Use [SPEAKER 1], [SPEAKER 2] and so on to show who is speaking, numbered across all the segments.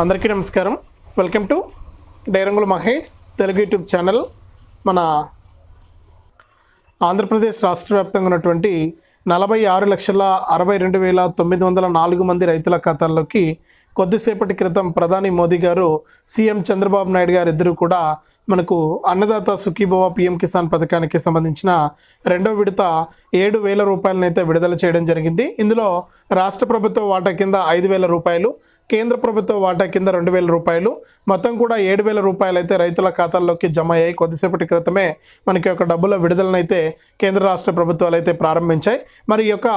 [SPEAKER 1] అందరికీ నమస్కారం. Welcome to డైరంగుల Mahesh Telugu YouTube channel. మన ఆంధ్రప్రదేశ్ రాష్ట్ర వ్యాప్తంగా ఉన్నటువంటి నలభై ఆరు లక్షల అరవై రెండు వేల తొమ్మిది వందల నాలుగు మంది రైతుల ఖాతాల్లోకి కొద్దిసేపటి క్రితం ప్రధాని మోదీ గారు సీఎం చంద్రబాబు నాయుడు గారు ఇద్దరు కూడా మనకు అన్నదాత సుఖీభవ పిఎం కిసాన్ పథకానికి సంబంధించిన రెండో విడత ఏడు వేల రూపాయలనైతే విడుదల చేయడం జరిగింది. ఇందులో రాష్ట్ర ప్రభుత్వ వాటా కింద ఐదు వేల రూపాయలు కేంద్ర ప్రభుత్వ వాటా కింద రెండు వేల రూపాయలు మొత్తం కూడా ఏడు వేల రూపాయలు అయితే రైతుల ఖాతాల్లోకి జమ అయ్యాయి. కొద్దిసేపటి క్రితమే మనకి ఒక డబ్బుల విడుదలనైతే కేంద్ర రాష్ట్ర ప్రభుత్వాలు అయితే ప్రారంభించాయి. మరి ఈ యొక్క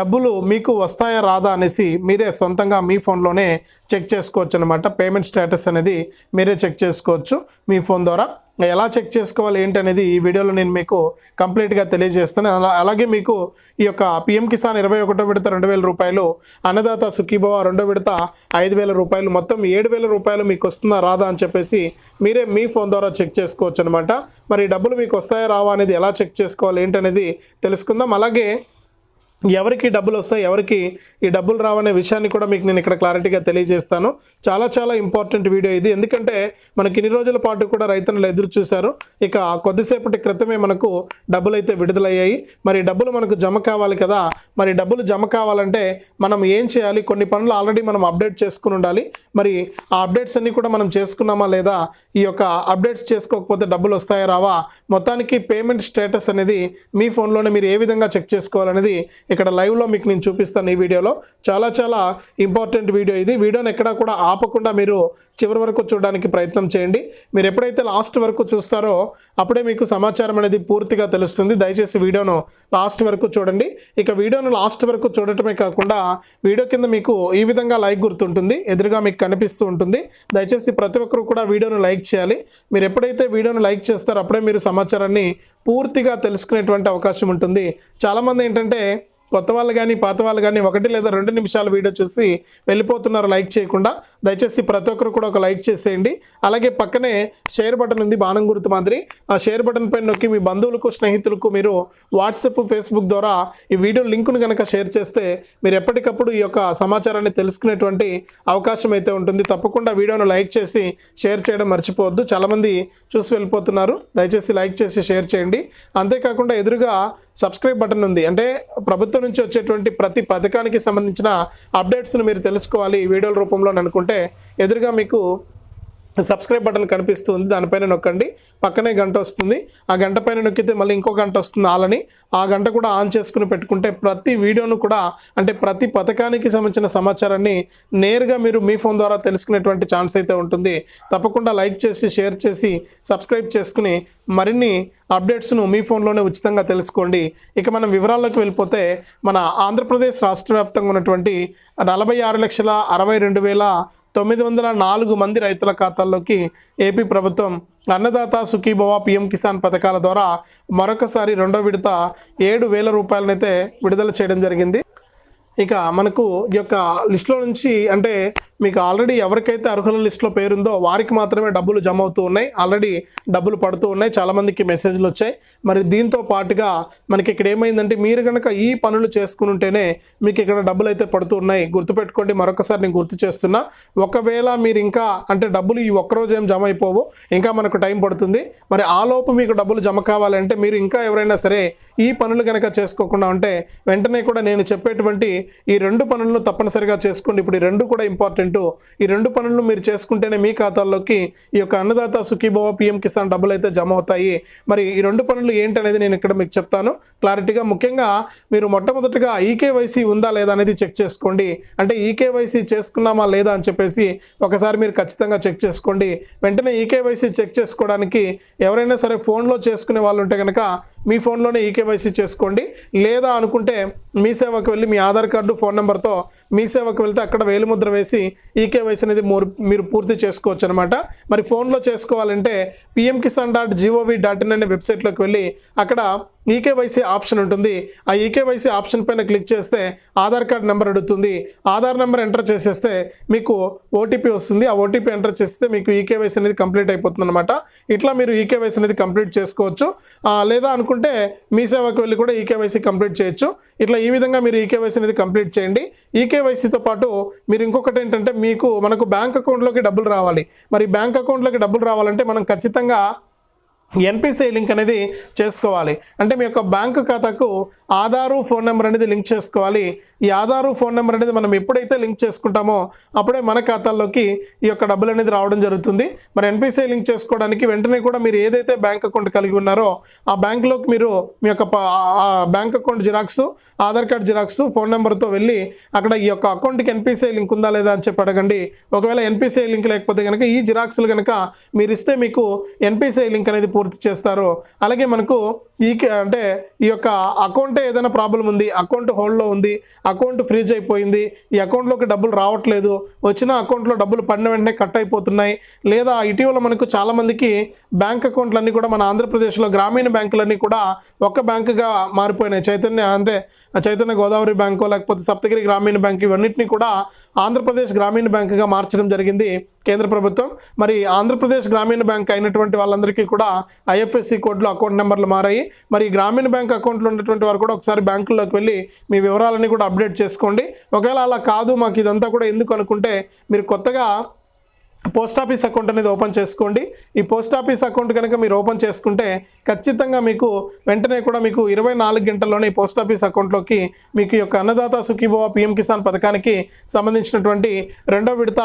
[SPEAKER 1] డబ్బులు మీకు వస్తాయా రాదా అనేసి మీరే సొంతంగా మీ ఫోన్లోనే చెక్ చేసుకోవచ్చు అనమాట పేమెంట్ స్టేటస్ అనేది మీరే చెక్ చేసుకోవచ్చు మీ ఫోన్ ద్వారా. ఎలా చెక్ చేసుకోవాలి ఏంటనేది ఈ వీడియోలో నేను మీకు కంప్లీట్గా తెలియజేస్తాను. అలా అలాగే మీకు ఈ యొక్క పిఎం కిసాన్ ఇరవై ఒకటో విడత రెండు వేల రూపాయలు అన్నదాత సుఖీభవ రెండో విడత ఐదు వేల రూపాయలు మొత్తం ఏడు వేల రూపాయలు మీకు వస్తుందా రాదా అని చెప్పేసి మీరే మీ ఫోన్ ద్వారా చెక్ చేసుకోవచ్చు అనమాట మరి డబ్బులు మీకు వస్తాయా రావా అనేది ఎలా చెక్ చేసుకోవాలి ఏంటనేది తెలుసుకుందాం. అలాగే ఎవరికి డబ్బులు వస్తాయి ఎవరికి ఈ డబ్బులు రావనే విషయాన్ని కూడా మీకు నేను ఇక్కడ క్లారిటీగా తెలియజేస్తాను. చాలా చాలా ఇంపార్టెంట్ వీడియో ఇది. ఎందుకంటే మనకి ఇన్ని రోజుల పాటు కూడా రైతన్నులు ఎదురు చూశారు. ఇక కొద్దిసేపటి క్రితమే మనకు డబ్బులు అయితే విడుదలయ్యాయి. మరి డబ్బులు మనకు జమ కావాలి కదా? మరి డబ్బులు జమ కావాలంటే మనం ఏం చేయాలి? కొన్ని పనులు ఆల్రెడీ మనం అప్డేట్ చేసుకుని ఉండాలి. మరి ఆ అప్డేట్స్ అన్నీ కూడా మనం చేసుకున్నామా లేదా? ఈ యొక్క అప్డేట్స్ చేసుకోకపోతే డబ్బులు వస్తాయా రావా? మొత్తానికి పేమెంట్ స్టేటస్ అనేది మీ ఫోన్లోనే మీరు ఏ విధంగా చెక్ చేసుకోవాలనేది ఇక్కడ లైవ్లో మీకు నేను చూపిస్తాను ఈ వీడియోలో. చాలా చాలా ఇంపార్టెంట్ వీడియో ఇది. వీడియోని ఎక్కడా కూడా ఆపకుండా మీరు చివరి వరకు చూడడానికి ప్రయత్నం చేయండి. మీరు ఎప్పుడైతే లాస్ట్ వరకు చూస్తారో అప్పుడే మీకు సమాచారం అనేది పూర్తిగా తెలుస్తుంది. దయచేసి వీడియోను లాస్ట్ వరకు చూడండి. ఇక వీడియోను లాస్ట్ వరకు చూడటమే కాకుండా వీడియో కింద మీకు ఈ విధంగా లైక్ గుర్తుంటుంది. ఎదురుగా మీకు కనిపిస్తూ ఉంటుంది. దయచేసి ప్రతి ఒక్కరు కూడా వీడియోను లైక్ చేయాలి. మీరు ఎప్పుడైతే వీడియోను లైక్ చేస్తారో అప్పుడే మీరు సమాచారాన్ని పూర్తిగా తెలుసుకునేటువంటి అవకాశం ఉంటుంది. చాలామంది ఏంటంటే కొత్త వాళ్ళు కానీ పాత వాళ్ళు కానీ ఒకటి లేదా రెండు నిమిషాల వీడియో చూసి వెళ్ళిపోతున్నారు లైక్ చేయకుండా. దయచేసి ప్రతి ఒక్కరు కూడా ఒక లైక్ చేసేయండి. అలాగే పక్కనే షేర్ బటన్ ఉంది బాణం గుర్తు మాదిరి. ఆ షేర్ బటన్ పైన నొక్కి మీ బంధువులకు స్నేహితులకు మీరు వాట్సాప్ ఫేస్బుక్ ద్వారా ఈ వీడియో లింకును కనుక షేర్ చేస్తే మీరు ఎప్పటికప్పుడు ఈ యొక్క సమాచారాన్ని తెలుసుకునేటువంటి అవకాశం అయితే ఉంటుంది. తప్పకుండా వీడియోను లైక్ చేసి షేర్ చేయడం మర్చిపోవద్దు. చాలామంది చూసి వెళ్ళిపోతున్నారు. దయచేసి లైక్ చేసి షేర్ చేయండి. అంతేకాకుండా ఎదురుగా సబ్స్క్రైబ్ బటన్ ఉంది. అంటే ప్రభుత్వం నుంచి వచ్చేటువంటి ప్రతి పథకానికి సంబంధించిన అప్డేట్స్ను మీరు తెలుసుకోవాలి వీడియోల రూపంలో అనుకుంటే ఎదురుగా మీకు సబ్స్క్రైబ్ బటన్ కనిపిస్తుంది దానిపైన నొక్కండి. పక్కనే గంట వస్తుంది. ఆ గంట పైన నొక్కితే మళ్ళీ ఇంకో గంట వస్తుంది ఆలని. ఆ గంట కూడా ఆన్ చేసుకుని పెట్టుకుంటే ప్రతి వీడియోను కూడా అంటే ప్రతి పథకానికి సంబంధించిన సమాచారాన్ని నేరుగా మీరు మీ ఫోన్ ద్వారా తెలుసుకునేటువంటి ఛాన్స్ అయితే ఉంటుంది. తప్పకుండా లైక్ చేసి షేర్ చేసి సబ్స్క్రైబ్ చేసుకుని మరిన్ని అప్డేట్స్ను మీ ఫోన్లోనే ఉచితంగా తెలుసుకోండి. ఇక మనం వివరాల్లోకి వెళ్ళిపోతే మన ఆంధ్రప్రదేశ్ రాష్ట్ర వ్యాప్తంగా ఉన్నటువంటి నలభై ఆరు లక్షల అరవై రెండు వేల తొమ్మిది వందల నాలుగు మంది రైతుల ఖాతాల్లోకి ఏపీ ప్రభుత్వం అన్నదాత సుఖీభవ పిఎం కిసాన్ పథకాల ద్వారా మరొకసారి రెండో విడత ఏడు వేల రూపాయలనైతే విడుదల చేయడం జరిగింది. ఇక మనకు ఈ యొక్క లిస్టులో నుంచి అంటే మీకు ఆల్రెడీ ఎవరికైతే అర్హుల లిస్టులో పేరుందో వారికి మాత్రమే డబ్బులు జమ అవుతూ ఉన్నాయి. ఆల్రెడీ డబ్బులు పడుతూ ఉన్నాయి. చాలామందికి మెసేజ్లు వచ్చాయి. మరి దీంతో పాటుగా మనకి ఇక్కడ ఏమైందంటే మీరు కనుక ఈ పనులు చేసుకుని ఉంటేనే మీకు ఇక్కడ డబ్బులు అయితే పడుతూ ఉన్నాయి. గుర్తుపెట్టుకోండి మరొకసారి నేను గుర్తు చేస్తున్నా. ఒకవేళ మీరు ఇంకా అంటే డబ్బులు ఈ ఒక్కరోజు ఏం జమ అయిపోవు. ఇంకా మనకు టైం పడుతుంది. మరి ఆ లోపు మీకు డబ్బులు జమ కావాలంటే మీరు ఇంకా ఎవరైనా సరే ఈ పనులు కనుక చేసుకోకుండా ఉంటే వెంటనే కూడా నేను చెప్పేటువంటి ఈ రెండు పనులను తప్పనిసరిగా చేసుకోండి. ఇప్పుడు ఈ రెండు కూడా ఇంపార్టెంట్ ఈ రెండు పనులను మీరు చేసుకుంటేనే మీ ఖాతాల్లోకి ఈ యొక్క అన్నదాత సుఖీభవ పిఎం కిసాన్ డబ్బులు అయితే జమ అవుతాయి. మరి ఈ రెండు పనులు ఏంటనేది నేను ఇక్కడ మీకు చెప్తాను. క్లారిటీగా ముఖ్యంగా మీరు మొట్టమొదటిగా ఈకేవైసీ ఉందా లేదా అనేది చెక్ చేసుకోండి. అంటే ఈకేవైసీ చేసుకున్నామా లేదా అని చెప్పేసి ఒకసారి మీరు ఖచ్చితంగా చెక్ చేసుకోండి. వెంటనే ఈకేవైసీ చెక్ చేసుకోవడానికి ఎవరైనా సరే ఫోన్లో చేసుకునే వాళ్ళు ఉంటే కనుక మీ ఫోన్లోనే ఈకేవైసీ చేసుకోండి. లేదా అనుకుంటే మీ సేవకు వెళ్ళి మీ ఆధార్ కార్డు ఫోన్ నెంబర్తో మీ సేవకు వెళ్తే అక్కడ వేలిముద్ర వేసి ఈకేవైసీ అనేది మూర్- మీరు పూర్తి చేసుకోవచ్చు అనమాట మరి ఫోన్లో చేసుకోవాలంటే PM Kisan dot G O V dot in అనే వెబ్సైట్లోకి వెళ్ళి అక్కడ ఈకేవైసీ ఆప్షన్ ఉంటుంది. ఆ ఈకేవైసీ ఆప్షన్ పైన క్లిక్ చేస్తే ఆధార్ కార్డ్ నెంబర్ అడుగుతుంది. ఆధార్ నెంబర్ ఎంటర్ చేసేస్తే మీకు ఓటీపీ వస్తుంది. ఆ ఓటీపీ ఎంటర్ చేస్తే మీకు ఈకేవైసీ అనేది కంప్లీట్ అయిపోతుంది అనమాట ఇట్లా మీరు ఈకేవైసీ అనేది కంప్లీట్ చేసుకోవచ్చు. లేదా అనుకుంటే మీ సేవకు వెళ్ళి కూడా ఈకేవైసీ కంప్లీట్ చేయొచ్చు. ఇట్లా ఈ విధంగా మీరు ఈకేవైసీ అనేది కంప్లీట్ చేయండి. ఈకేవైసీతో పాటు మీరు ఇంకొకటి ఏంటంటే మీకు మనకు బ్యాంక్ అకౌంట్లోకి డబ్బులు రావాలి. మరి బ్యాంక్ అకౌంట్లోకి డబ్బులు రావాలంటే మనం ఖచ్చితంగా ఎన్పిసిఐ లింక్ అనేది చేసుకోవాలి. అంటే మీ యొక్క బ్యాంకు ఖాతాకు ఆధారు ఫోన్ నెంబర్ అనేది లింక్ చేసుకోవాలి. ఈ ఆధారు ఫోన్ నెంబర్ అనేది మనం ఎప్పుడైతే లింక్ చేసుకుంటామో అప్పుడే మన ఖాతాల్లోకి ఈ యొక్క డబ్బులు అనేది రావడం జరుగుతుంది. మరి ఎన్పిసిఐ లింక్ చేసుకోవడానికి వెంటనే కూడా మీరు ఏదైతే బ్యాంక్ అకౌంట్ కలిగి ఉన్నారో ఆ బ్యాంక్లోకి మీరు మీ యొక్క ఆ bank account xerox Aadhaar card xerox phone నెంబర్తో వెళ్ళి అక్కడ ఈ యొక్క అకౌంట్కి ఎన్పిసిఐ లింక్ ఉందా లేదా అని చెప్పి అడగండి. ఒకవేళ ఎన్పిసిఐ లింక్ లేకపోతే కనుక ఈ జిరాక్స్లు కనుక మీరు ఇస్తే మీకు ఎన్పిసిఐ లింక్ అనేది పూర్తి చేస్తారు. అలాగే మనకు ఈ అంటే ఈ యొక్క అకౌంటే ఏదైనా ప్రాబ్లం ఉంది అకౌంట్ హోల్డ్లో ఉంది అకౌంట్ ఫ్రీజ్ అయిపోయింది ఈ అకౌంట్లోకి డబ్బులు రావట్లేదు వచ్చిన అకౌంట్లో డబ్బులు పడిన వెంటనే కట్ అయిపోతున్నాయి లేదా ఇటీవల మనకు చాలామందికి బ్యాంక్ అకౌంట్లన్నీ కూడా మన ఆంధ్రప్రదేశ్లో గ్రామీణ బ్యాంకులన్నీ కూడా ఒక్క బ్యాంకుగా మారిపోయినాయి. చైతన్య అంటే చైతన్య గోదావరి బ్యాంకు లేకపోతే సప్తగిరి గ్రామీణ బ్యాంకు ఇవన్నింటినీ కూడా ఆంధ్రప్రదేశ్ గ్రామీణ బ్యాంకుగా మార్చడం జరిగింది కేంద్ర ప్రభుత్వం. మరి ఆంధ్రప్రదేశ్ గ్రామీణ బ్యాంక్ అయినటువంటి వాళ్ళందరికీ కూడా ఐఎఫ్ఎస్సి కోడ్లో అకౌంట్ నెంబర్లు మారాయి. మరి గ్రామీణ బ్యాంక్ అకౌంట్లో ఉన్నటువంటి వారు కూడా ఒకసారి బ్యాంకుల్లోకి వెళ్ళి మీ వివరాలన్నీ కూడా అప్డేట్ చేసుకోండి. ఒకవేళ అలా కాదు మాకు ఇదంతా కూడా ఎందుకు అనుకుంటే మీరు కొత్తగా పోస్ట్ ఆఫీస్ అకౌంట్ అనేది ఓపెన్ చేసుకోండి. ఈ పోస్ట్ ఆఫీస్ అకౌంట్ కనుక మీరు ఓపెన్ చేసుకుంటే ఖచ్చితంగా మీకు వెంటనే కూడా మీకు ఇరవై నాలుగు గంటల్లోనే పోస్ట్ ఆఫీస్ అకౌంట్లోకి మీకు యొక్క అన్నదాత సుఖీభవ పిఎం కిసాన్ పథకానికి సంబంధించినటువంటి రెండో విడత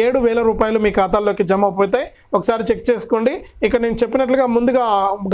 [SPEAKER 1] ఏడు వేల రూపాయలు మీ ఖాతాల్లోకి జమ అయిపోతాయి. ఒకసారి చెక్ చేసుకోండి. ఇక నేను చెప్పినట్లుగా ముందుగా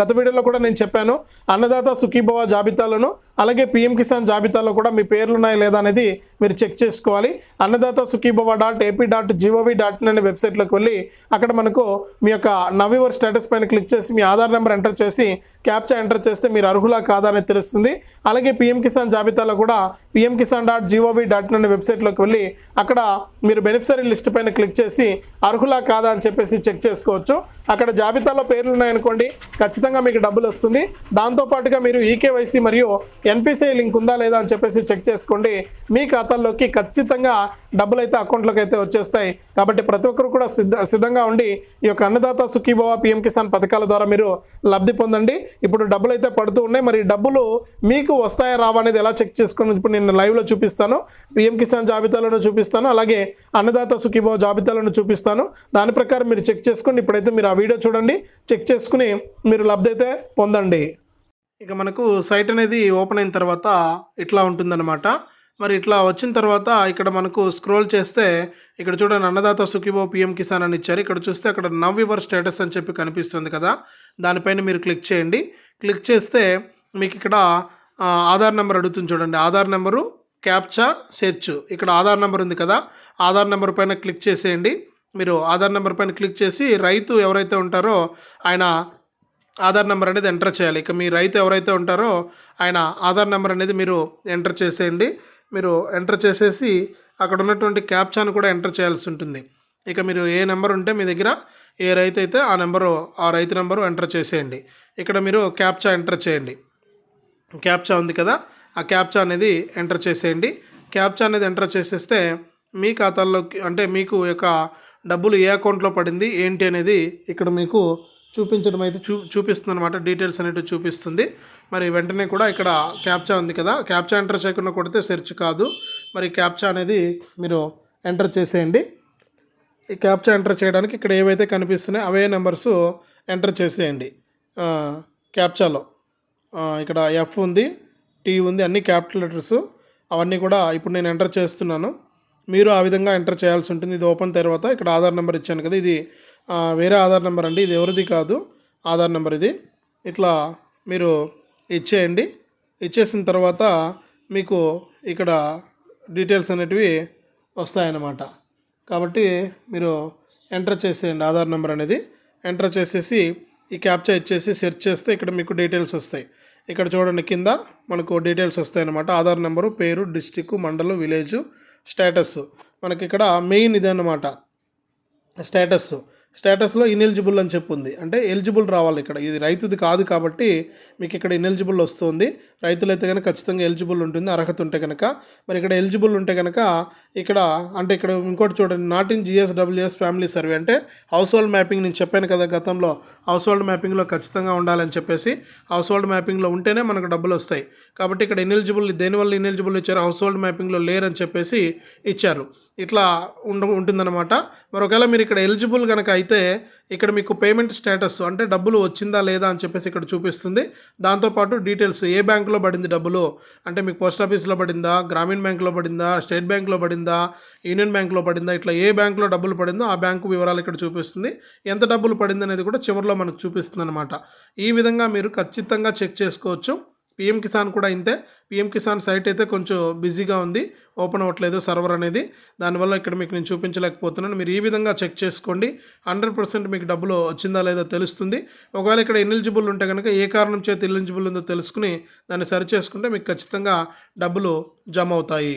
[SPEAKER 1] గత వీడియోలో కూడా నేను చెప్పాను. అన్నదాత సుఖీభవ జాబితాలను అలాగే పిఎం కిసాన్ జాబితాలో కూడా మీ పేర్లు ఉన్నాయా లేదా అనేది మీరు చెక్ చేసుకోవాలి. Annadata Sukhibhava dot AP dot G O V dot in అనే వెబ్సైట్లోకి వెళ్ళి అక్కడ మనకు మీ యొక్క నవీవర్ స్టేటస్ పైన క్లిక్ చేసి మీ ఆధార్ నెంబర్ ఎంటర్ చేసి క్యాప్చా ఎంటర్ చేస్తే మీరు అర్హులా కాదా అనేది తెలుస్తుంది. అలాగే పిఎం కిసాన్ జాబితాలో కూడా PM Kisan dot G O V dot in అనే వెబ్సైట్లోకి వెళ్ళి అక్కడ మీరు బెనిఫిషరీ లిస్ట్ పైన క్లిక్ చేసి అర్హులా కాదా అని చెప్పేసి చెక్ చేసుకోవచ్చు. అక్కడ జాబితాలో పేర్లు ఉన్నాయనుకోండి ఖచ్చితంగా మీకు డబ్బులు వస్తుంది. దాంతోపాటుగా మీరు ఈకేవైసీ మరియు ఎన్పిసిఐ లింక్ ఉందా లేదా అని చెప్పేసి చెక్ చేసుకోండి. మీ ఖాతాల్లోకి ఖచ్చితంగా డబ్బులు అయితే అకౌంట్లోకి అయితే వచ్చేస్తాయి. కాబట్టి ప్రతి ఒక్కరు కూడా సిద్ధ సిద్ధంగా ఉండి ఈ యొక్క అన్నదాత సుఖీభవ పిఎం కిసాన్ పథకాల ద్వారా మీరు లబ్ధి పొందండి. ఇప్పుడు డబ్బులు అయితే పడుతూ ఉన్నాయి. మరి డబ్బులు మీకు వస్తాయా రావా అనేది ఎలా చెక్ చేసుకుని ఇప్పుడు నేను లైవ్లో చూపిస్తాను. పిఎం కిసాన్ జాబితాలను చూపిస్తాను. అలాగే అన్నదాత సుఖీభవ జాబితాలను చూపిస్తాను. దాని ప్రకారం మీరు చెక్ చేసుకోండి ఇప్పుడైతే మీరు ఆ వీడియో చూడండి. చెక్ చేసుకుని మీరు లబ్ధి అయితే పొందండి. ఇక మనకు సైట్ అనేది ఓపెన్ అయిన తర్వాత ఇట్లా ఉంటుందన్నమాట. మరి ఇట్లా వచ్చిన తర్వాత ఇక్కడ మనకు స్క్రోల్ చేస్తే ఇక్కడ చూడండి అన్నదాత సుఖిబో పిఎం కిసాన్ అని ఇచ్చారు. ఇక్కడ చూస్తే అక్కడ నవ్ యువర్ స్టేటస్ అని చెప్పి కనిపిస్తుంది కదా. దానిపైన మీరు క్లిక్ చేయండి. క్లిక్ చేస్తే మీకు ఇక్కడ ఆధార్ నెంబర్ అడుగుతుంది చూడండి. Aadhaar number captcha search. ఇక్కడ ఆధార్ నెంబర్ ఉంది కదా. ఆధార్ నెంబర్ పైన క్లిక్ చేసేయండి. మీరు ఆధార్ నెంబర్ పైన క్లిక్ చేసి రైతు ఎవరైతే ఉంటారో ఆయన ఆధార్ నెంబర్ అనేది ఎంటర్ చేయాలి. ఇక మీ రైతు ఎవరైతే ఉంటారో ఆయన ఆధార్ నెంబర్ అనేది మీరు ఎంటర్ చేసేయండి. మీరు ఎంటర్ చేసేసి అక్కడ ఉన్నటువంటి క్యాప్చాను కూడా ఎంటర్ చేయాల్సి ఉంటుంది. ఇక మీరు ఏ నెంబర్ ఉంటే మీ దగ్గర ఏ రైతు అయితే ఆ నెంబరు ఆ రైతు నెంబరు ఎంటర్ చేసేయండి. ఇక్కడ మీరు క్యాప్చా ఎంటర్ చేయండి. క్యాప్చా ఉంది కదా ఆ క్యాప్చా అనేది ఎంటర్ చేసేయండి. క్యాప్చా అనేది ఎంటర్ చేసేస్తే మీ ఖాతాల్లోకి అంటే మీకు యొక్క డబ్బులు ఏ అకౌంట్లో పడింది ఏంటి అనేది ఇక్కడ మీకు చూపించడం అయితే చూ చూపిస్తుంది అనమాట డీటెయిల్స్ అనేవి చూపిస్తుంది. మరి వెంటనే కూడా ఇక్కడ క్యాప్చా ఉంది కదా. క్యాప్చా ఎంటర్ చేయకుండా కొడితే సెర్చ్ కాదు. మరి క్యాప్చా అనేది మీరు ఎంటర్ చేసేయండి. ఈ క్యాప్చా ఎంటర్ చేయడానికి ఇక్కడ ఏవైతే కనిపిస్తున్నాయో అవే నెంబర్స్ ఎంటర్ చేసేయండి. క్యాప్చాలో ఇక్కడ ఎఫ్ ఉంది టీ ఉంది అన్ని క్యాపిటల్ లెటర్స్ అవన్నీ కూడా ఇప్పుడు నేను ఎంటర్ చేస్తున్నాను. మీరు ఆ విధంగా ఎంటర్ చేయాల్సి ఉంటుంది. ఇది ఓపెన్ తర్వాత ఇక్కడ ఆధార్ నెంబర్ ఇచ్చాను కదా. ఇది వేరే ఆధార్ నెంబర్ అండి. ఇది ఎవరిది కాదు. ఆధార్ నెంబర్ ఇది. ఇట్లా మీరు ఇచ్చేయండి. ఇచ్చేసిన తర్వాత మీకు ఇక్కడ డీటెయిల్స్ అనేటివి వస్తాయన్నమాట. కాబట్టి మీరు ఎంటర్ చేసేయండి ఆధార్ నెంబర్ అనేది. ఎంటర్ చేసేసి ఈ క్యాప్చా ఇచ్చేసి సెర్చ్ చేస్తే ఇక్కడ మీకు డీటెయిల్స్ వస్తాయి. ఇక్కడ చూడండి కింద మనకు డీటెయిల్స్ వస్తాయి అన్నమాట ఆధార్ నెంబరు పేరు డిస్టిక్ మండలం విలేజ్ స్టేటస్ మనకి ఇక్కడ మెయిన్ ఇదన్నమాట. స్టేటస్ స్టేటస్లో ఇనెలిజిబుల్ అని చెప్పి ఉంది అంటే ఎలిజిబుల్ రావాలి ఇక్కడ. ఇది రైతుది కాదు కాబట్టి మీకు ఇక్కడ ఇనెలిజిబుల్ వస్తుంది. రైతులైతే కనుక ఖచ్చితంగా ఎలిజిబుల్ ఉంటుంది అర్హత ఉంటే కనుక మరి ఇక్కడ ఎలిజిబుల్ ఉంటే కనుక ఇక్కడ అంటే ఇక్కడ ఇంకోటి చూడండి not in GSWS family survey అంటే హౌస్ హోల్డ్ మ్యాపింగ్ నేను చెప్పాను కదా గతంలో హౌస్ హోల్డ్ మ్యాపింగ్లో ఖచ్చితంగా ఉండాలని చెప్పేసి హౌస్ హోల్డ్ మ్యాపింగ్లో ఉంటేనే మనకు డబ్బులు వస్తాయి. కాబట్టి ఇక్కడ ఇనెలిజిబుల్ దేనివల్ల ఇనెలిజిబుల్ ఇచ్చారు హౌస్ హోల్డ్ మ్యాపింగ్లో లేరని చెప్పేసి ఇచ్చారు. ఇట్లా ఉండ ఉంటుందన్నమాట. మరి ఒకవేళ మీరు ఇక్కడ ఎలిజిబుల్ కనుక అయితే ఇక్కడ మీకు పేమెంట్ స్టేటస్ అంటే డబ్బులు వచ్చిందా లేదా అని చెప్పేసి ఇక్కడ చూపిస్తుంది. దాంతోపాటు డీటెయిల్స్ ఏ బ్యాంకులో పడింది డబ్బులు? అంటే మీకు పోస్ట్ ఆఫీస్లో పడిందా? గ్రామీణ బ్యాంకులో పడిందా? స్టేట్ బ్యాంకులో పడిందా? యూనియన్ బ్యాంకులో పడిందా? ఇట్లా ఏ బ్యాంకులో డబ్బులు పడిందో ఆ బ్యాంకు వివరాలు ఇక్కడ చూపిస్తుంది. ఎంత డబ్బులు పడింది అనేది కూడా చివరిలో మనకు చూపిస్తుంది అనమాట ఈ విధంగా మీరు ఖచ్చితంగా చెక్ చేసుకోవచ్చు. పిఎం కిసాన్ కూడా ఇంతే. పిఎం కిసాన్ సైట్ అయితే కొంచెం బిజీగా ఉంది. ఓపెన్ అవ్వట్లేదు సర్వర్ అనేది. దానివల్ల ఇక్కడ మీకు నేను చూపించలేకపోతున్నాను. మీరు ఈ విధంగా చెక్ చేసుకోండి. హండ్రెడ్ పర్సెంట్ మీకు డబ్బులు వచ్చిందా లేదో తెలుస్తుంది. ఒకవేళ ఇక్కడ ఎలిజిబుల్ ఉంటే కనుక ఏ కారణం చేతి ఎలిజిబుల్ ఉందో తెలుసుకుని దాన్ని సరి చేసుకుంటే మీకు ఖచ్చితంగా డబ్బులు జమ అవుతాయి.